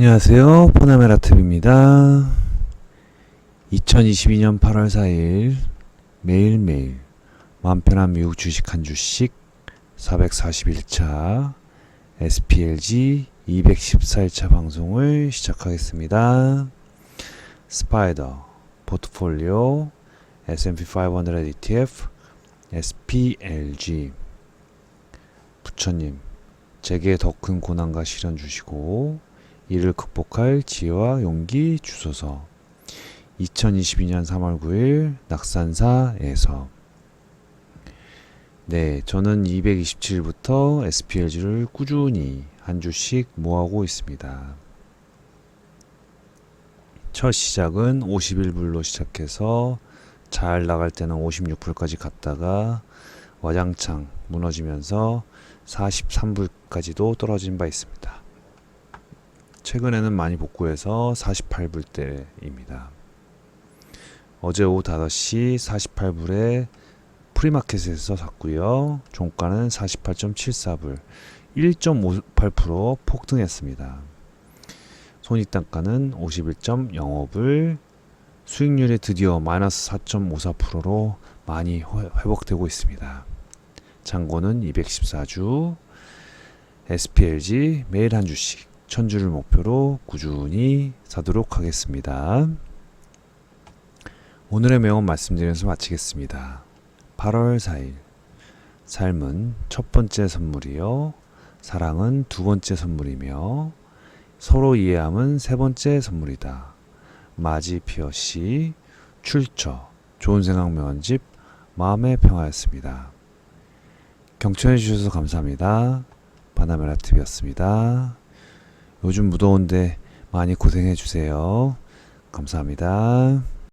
안녕하세요. 포나메라TV입니다. 2022년 8월 4일 매일매일 마음 편한 미국 주식 한 주씩 441차 SPLG 214일차 방송을 시작하겠습니다. 스파이더, 포트폴리오, S&P 500 ETF, SPLG 부처님 제게 더 큰 고난과 시련 주시고 이를 극복할 지혜와 용기 주소서 2022년 3월 9일 낙산사에서 네, 저는 227부터 SPLG를 꾸준히 한 주씩 모아고 있습니다. 첫 시작은 51불로 시작해서 잘 나갈 때는 56불까지 갔다가 와장창 무너지면서 43불까지도 떨어진 바 있습니다. 최근에는 많이 복구해서 48불대입니다. 어제 오후 5시 48불에 프리마켓에서 샀고요. 종가는 48.74불, 1.58% 폭등했습니다. 손익단가는 51.05불, 수익률이 드디어 마이너스 4.54%로 많이 회- 회복되고 있습니다. 잔고는 214주, SPLG 매일 한 주씩, 천주를 목표로 꾸준히 사도록 하겠습니다. 오늘의 명언 말씀드리면서 마치겠습니다. 8월 4일. 삶은 첫 번째 선물이요. 사랑은 두 번째 선물이며 서로 이해함은 세 번째 선물이다. 마지 피어 씨, 출처, 좋은 생각 명언집, 마음의 평화였습니다. 경청해 주셔서 감사합니다. 바나메라 TV였습니다. 요즘 무더운데 많이 고생해 주세요. 감사합니다.